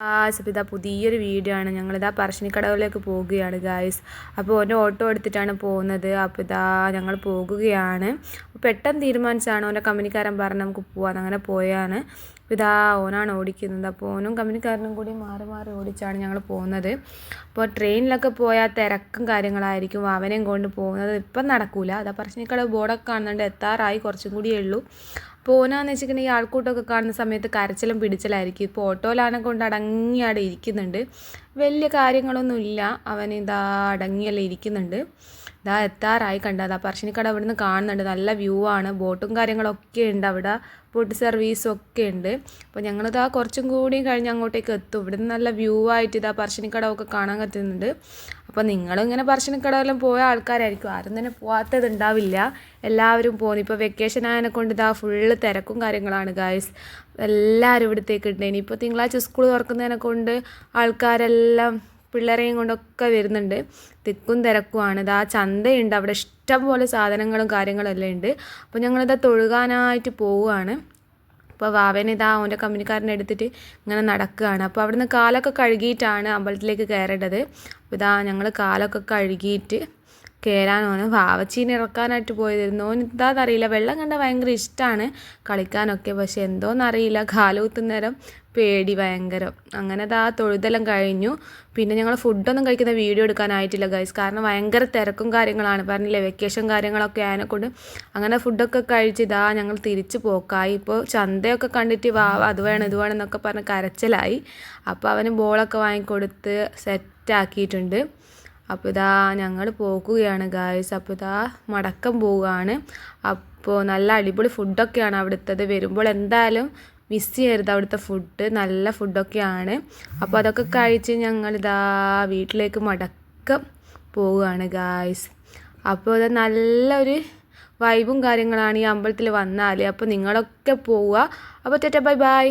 Guys അപ്പോൾ ഇതാ പുതിയൊരു വീഡിയോ ആണ് ഞങ്ങളിതാ പറശ്ശിനിക്കടവിലേക്ക് പോകുകയാണ് ഗായ്സ് അപ്പോൾ ഓന്റെ ഓട്ടോ എടുത്തിട്ടാണ് പോകുന്നത്. അപ്പോൾ ഇതാ ഞങ്ങൾ പോകുകയാണ്. പെട്ടെന്ന് തീരുമാനിച്ചാണ് ഓന്റെ കമ്പനിക്കാരൻ പറഞ്ഞ് നമുക്ക് പോവാന്ന്. അങ്ങനെ പോയാണ്. ഇതാ ഓനാണ് ഓടിക്കുന്നത്. അപ്പോൾ ഓനും കമ്പനിക്കാരനും കൂടി മാറി മാറി ഓടിച്ചാണ് ഞങ്ങൾ പോകുന്നത്. അപ്പോൾ ട്രെയിനിലൊക്കെ പോയാൽ തിരക്കും കാര്യങ്ങളായിരിക്കും. അവനെയും കൊണ്ട് പോകുന്നത് ഇപ്പം നടക്കൂല. അതാ പറശ്ശിനിക്കടവ് ബോർഡൊക്കെ കാണുന്നുണ്ട്. എത്താറായി കുറച്ചും കൂടിയേ ഉള്ളൂ. പോനാന്ന് വെച്ചിട്ടുണ്ടെങ്കിൽ ആൾക്കൂട്ടമൊക്കെ കാണുന്ന സമയത്ത് കരച്ചിലും പിടിച്ചിലായിരിക്കും. ഇപ്പോൾ ഓട്ടോയിലാണെ കൊണ്ട് അടങ്ങി അവിടെ ഇരിക്കുന്നുണ്ട്. വലിയ കാര്യങ്ങളൊന്നുമില്ല അവൻ ഇതാ അടങ്ങിയല്ലേ ഇരിക്കുന്നുണ്ട്. ഇതാ എത്താറായി കണ്ടത് ആ പറശ്ശിനിക്കട അവിടെ നിന്ന് കാണുന്നുണ്ട്. നല്ല വ്യൂ ആണ്. ബോട്ടും കാര്യങ്ങളൊക്കെ ഉണ്ട് അവിടെ. ബോട്ട് സർവീസും ഒക്കെ ഉണ്ട്. അപ്പോൾ ഞങ്ങളിതാ കുറച്ചും കൂടി കഴിഞ്ഞ് അങ്ങോട്ടേക്ക് എത്തും. ഇവിടെ നിന്ന് നല്ല വ്യൂ ആയിട്ട് ഇതാ പറശ്ശിനിക്കടവൊക്കെ കാണാൻ പറ്റുന്നുണ്ട്. അപ്പോൾ നിങ്ങളിങ്ങനെ പറശ്ശിനിക്കടവെല്ലാം പോയ ആൾക്കാരായിരിക്കും. ആരും തന്നെ പോകാത്തത് ഉണ്ടാവില്ല എല്ലാവരും പോകുന്നു ഇപ്പോൾ വെക്കേഷൻ ആയതിനെ കൊണ്ട് ഇതാ ഫുള്ള് തിരക്കും കാര്യങ്ങളാണ് ഗായ്സ് എല്ലാവരും ഇവിടത്തേക്ക് ഉണ്ട് ഇനിയിപ്പോൾ തിങ്കളാഴ്ച സ്കൂൾ തുറക്കുന്നതിനെ കൊണ്ട് ആൾക്കാരെല്ലാം പിള്ളേരെയും കൊണ്ടൊക്കെ വരുന്നുണ്ട്. തിക്കും തിരക്കുമാണ്. ഇതാ ചന്തയുണ്ട്. അവിടെ ഇഷ്ടംപോലെ സാധനങ്ങളും കാര്യങ്ങളും എല്ലാം ഉണ്ട് അപ്പോൾ ഞങ്ങളിതാ തൊഴുകാനായിട്ട് പോവുകയാണ് അപ്പോൾ വാവേനെ ഇതാ അവന്റെ കമ്പനിക്കാരനെ എടുത്തിട്ട് ഇങ്ങനെ നടക്കുകയാണ്. അപ്പോൾ അവിടുന്ന് കാലൊക്കെ കഴുകിയിട്ടാണ് അമ്പലത്തിലേക്ക് കയറേണ്ടത്. അപ്പോൾ ഇതാ ഞങ്ങൾ കാലൊക്കെ കഴുകിയിട്ട് കയറാൻ ഓന് വാവച്ചീനെ ഇറക്കാനായിട്ട് പോയതായിരുന്നു. ഓൻ എന്താണെന്നറിയില്ല വെള്ളം കണ്ട ഭയങ്കര ഇഷ്ടമാണ് കളിക്കാനൊക്കെ. പക്ഷെ എന്തോന്നറിയില്ല. കാലുകുത്തുന്നേരം പേടി ഭയങ്കരം. അങ്ങനെ അതാ തൊഴുതെല്ലാം കഴിഞ്ഞു. പിന്നെ ഞങ്ങൾ ഫുഡൊന്നും കഴിക്കുന്ന വീഡിയോ എടുക്കാനായിട്ടില്ല ഗൈസ് കാരണം ഭയങ്കര തിരക്കും കാര്യങ്ങളാണ്. പറഞ്ഞില്ലേ വെക്കേഷൻ കാര്യങ്ങളൊക്കെ ആയതിനെക്കൊണ്ട് അങ്ങനെ ഫുഡൊക്കെ കഴിച്ച് ഇതാ ഞങ്ങൾ തിരിച്ചു പോക്കായി. ഇപ്പോൾ ചന്തയൊക്കെ കണ്ടിട്ട് വാ അത് വേണം ഇത് വേണം എന്നൊക്കെ പറഞ്ഞ് കരച്ചിലായി. അപ്പോൾ അവന് ബോളൊക്കെ വാങ്ങിക്കൊടുത്ത് സെറ്റാക്കിയിട്ടുണ്ട് അപ്പോൾ ഇതാ ഞങ്ങൾ പോകുകയാണ് ഗായ്സ് അപ്പോൾ ഇതാ മടക്കം പോവുകയാണ്. അപ്പോൾ നല്ല അടിപൊളി ഫുഡൊക്കെയാണ് അവിടുത്തത്. വരുമ്പോൾ എന്തായാലും മിസ് ചെയ്യരുത് അവിടുത്തെ ഫുഡ് നല്ല ഫുഡൊക്കെയാണ് അപ്പോൾ അതൊക്കെ കഴിച്ച് ഞങ്ങളിതാ വീട്ടിലേക്ക് മടക്കം പോവുകയാണ് ഗായ്സ് അപ്പോൾ അത് നല്ലൊരു വൈബും കാര്യങ്ങളാണ് ഈ അമ്പലത്തിൽ വന്നാൽ അപ്പോൾ നിങ്ങളൊക്കെ പോവുക. അപ്പോൾ ചേട്ടാ ബൈ ബൈ